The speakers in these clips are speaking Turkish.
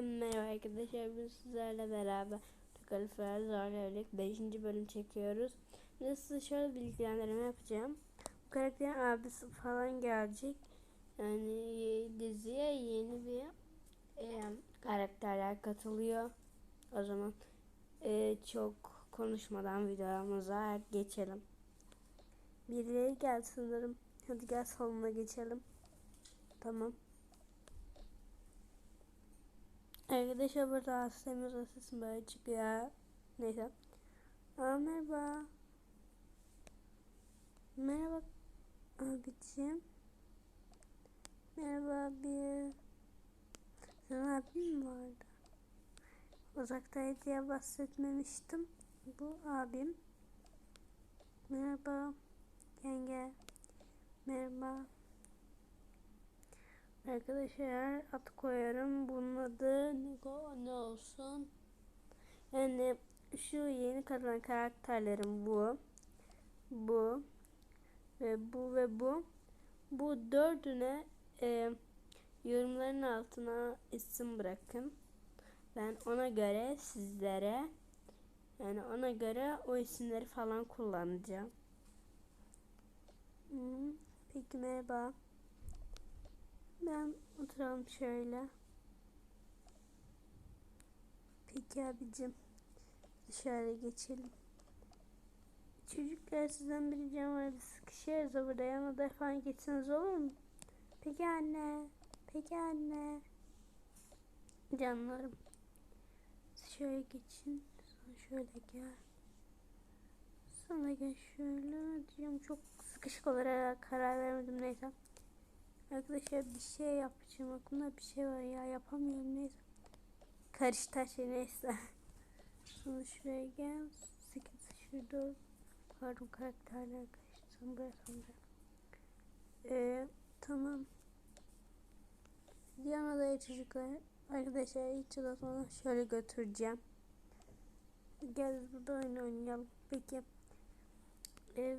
Merhaba arkadaşlar biz sizlerle beraber Kalifer Evlilik 5. bölüm çekiyoruz. Ve size şöyle bilgilendirme yapacağım. Bu karakterin abisi falan gelecek. Yani diziye yeni bir e, karakterler katılıyor. O zaman e, çok konuşmadan videomuza geçelim. Birileri geldi sanırım. Hadi gel salona geçelim. Tamam. Arkadaşlar burada hastamız sesim böyle çıkıyor. Neyse. Aa, merhaba. Merhaba abicim. Merhaba abi. Sen abim vardı? Uzaktaydı diye bahsetmemiştim. Bu abim. Merhaba. Yenge. Merhaba. Arkadaşlar at koyarım. Nico ne olsun? Yani şu yeni katılan karakterlerim bu. Bu. Ve bu ve bu. Bu dördüne e, yorumların altına isim bırakın. Ben ona göre sizlere yani ona göre o isimleri falan kullanacağım. Hmm, peki merhaba. Ben oturalım şöyle. Peki abicim. Dışarı geçelim. Çocuklar sizden bir ricam var. Biz sıkışıyoruz burada. Yanına falan geçseniz olur mu? Peki anne. Peki anne. Canlarım. Şöyle geçin. Sonra şöyle gel. Sonra gel şöyle. Diyeceğim çok sıkışık olarak karar vermedim neyse. Arkadaşlar bir şey yapacağım. Aklımda bir şey var ya yapamıyorum neyse. Karıştı her neyse. Sonra şuraya gel. 8 şurada. Pardon karakterler karıştı. Sonra buraya. Ee, tamam. Diğer odaya çocuklar. Arkadaşlar hiç sonra şöyle götüreceğim. Gel burada oyun oynayalım. Peki. Ee,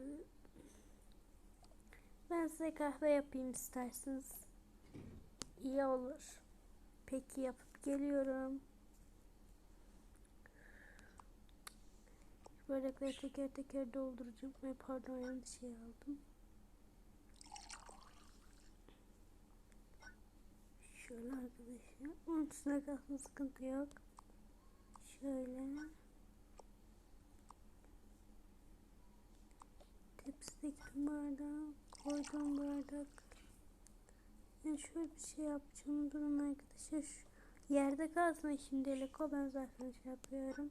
ben size kahve yapayım isterseniz. İyi olur. Peki yapıp geliyorum. Bardakları teker teker dolduracağım. Ay pardon yanlış şey aldım. Şöyle arkadaşlar. Onun üstüne kalsın sıkıntı yok. Şöyle. Tepsideki bardağı koydum bardak. Ben şöyle bir şey yapacağım. Durun arkadaşlar. Şu yerde kalsın şimdilik o. Ben zaten şey yapıyorum.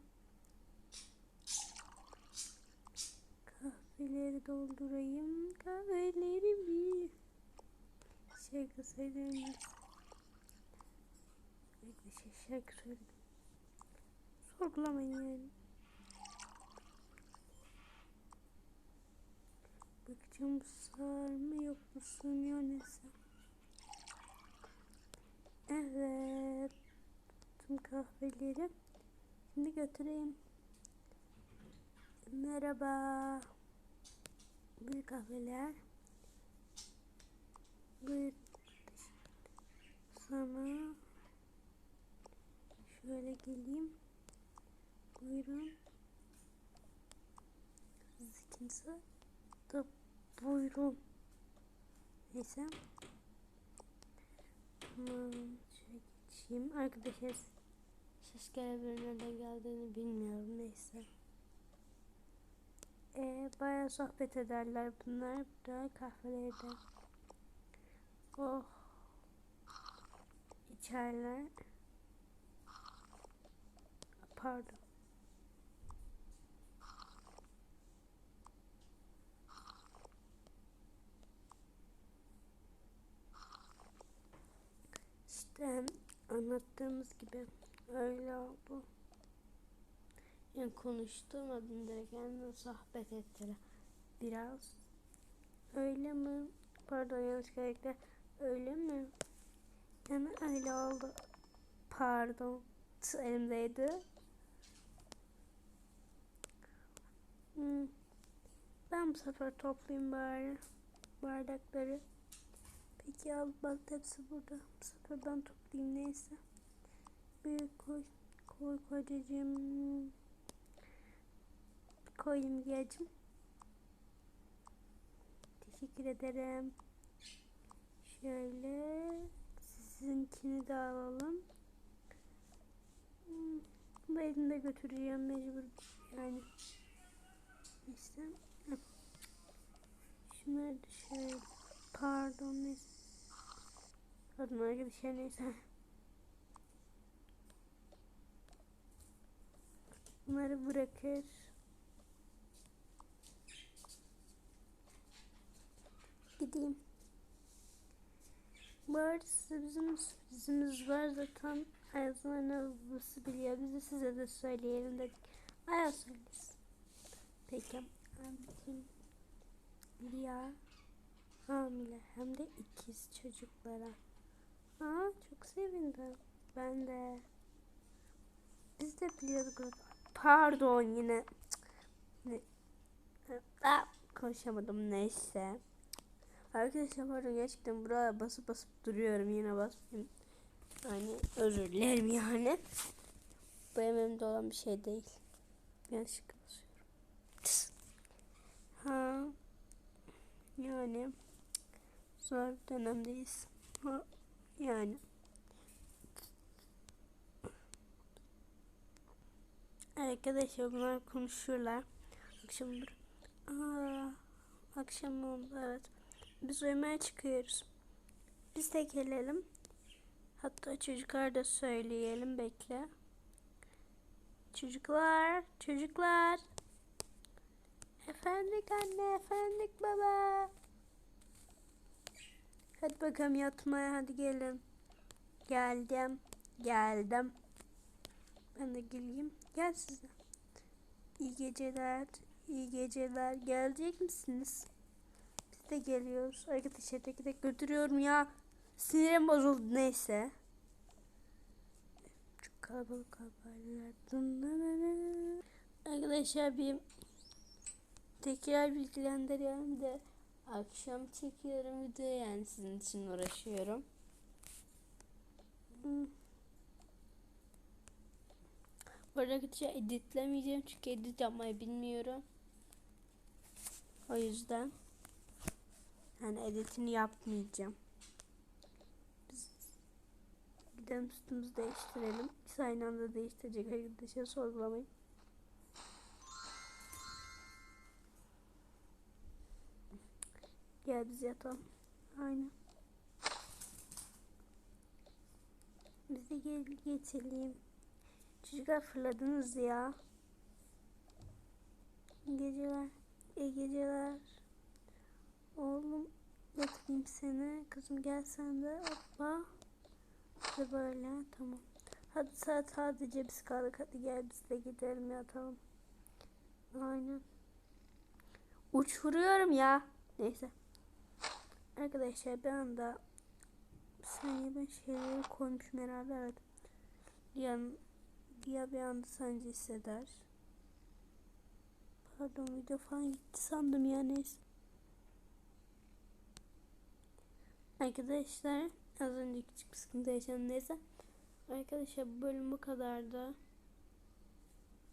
Kahveleri doldurayım. Kahvelerimi. Şarkı söylerim. Arkadaşlar şarkı söyledim. Sorgulamayın yani. Bakacağım sağır mı yok mu sunuyor neyse. Evet. Tüm kahveleri. Şimdi götüreyim. Merhaba. Bir kahveler. Bir sana şöyle geleyim. Buyurun. Kimse da buyurun. Neyse. Tamam. Şöyle geçeyim. Arkadaşlar ses gelebilir nereden geldiğini bilmiyorum. Neyse. Bayağı sohbet ederler bunlar. Burada kahvelerde. Oh. İçerler. Pardon. İşte anlattığımız gibi öyle oldu. Yani konuşturmadım direkt yani sohbet ettiler biraz. Öyle mi? Pardon yanlış karakter. Öyle mi? Yani öyle oldu. Pardon. Elimdeydi. Hmm. Ben bu sefer toplayayım bari bardakları. Peki al bak hepsi burada. Bu sefer ben toplayayım neyse. Büyük koy. Koy kocacığım. Koyayım gelcim. Teşekkür ederim. Şöyle sizinkini de alalım. Hmm, Bunu elimde götüreceğim mecbur yani. Hı. Şunları da şöyle. Pardon neyse. Pardon arkadaşlar neyse. Bunları bırakır. Arada size bizim sürprizimiz var zaten. Ayaz'ın babası biliyor. Biz size de söyleyelim dedik. Ayaz söylesin. Peki. Anlatayım. Lia hamile hem de ikiz çocuklara. Aa çok sevindim. Ben de. Biz de biliyorduk. Pardon yine. Ne? Aa, konuşamadım neyse. Arkadaşlar pardon gerçekten buraya basıp basıp duruyorum yine basmayayım. Yani özür dilerim yani. Bu elimde olan bir şey değil. Yanlışlıkla basıyorum. Tıs. Ha. Yani zor bir dönemdeyiz. Ha. Yani. Arkadaşlar bunlar konuşuyorlar. Akşam Aa, akşam oldu evet. Biz uyumaya çıkıyoruz. Biz de gelelim. Hatta çocuklar da söyleyelim bekle. Çocuklar, çocuklar. Efendik anne, efendik baba. Hadi bakalım yatmaya hadi gelin. Geldim, geldim. Ben de geleyim. Gel size. İyi geceler, iyi geceler. Gelecek misiniz? De geliyoruz. Arkadaşlar tek tek götürüyorum ya. Sinirim bozuldu neyse. Çok kalabalık haberler. Arkadaşlar bir tekrar bilgilendiriyorum de akşam çekiyorum video yani sizin için uğraşıyorum. Hmm. Bu arada editlemeyeceğim çünkü edit yapmayı bilmiyorum. O yüzden yani editini yapmayacağım. Biz gidelim üstümüzü değiştirelim. Biz aynı anda değiştirecek arkadaşlar sorgulamayın. Gel biz yatalım. Aynen. Biz de gel geçelim. Çocuklar fırladınız ya. İyi geceler. İyi geceler. Oğlum yatayım seni. Kızım gel sen de. Hoppa. İşte böyle tamam. Hadi saat sadece biz kaldık. Hadi gel biz de gidelim yatalım. Aynen. Uçuruyorum ya. Neyse. Arkadaşlar bir anda bir saniye ben şeyleri koymuşum herhalde evet. Yan, ya bir anda sence hisseder. Pardon video falan gitti sandım ya neyse. Arkadaşlar az önce küçük bir sıkıntı yaşadım neyse. Arkadaşlar bu bölüm bu kadardı.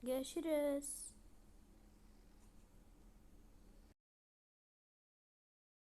Görüşürüz.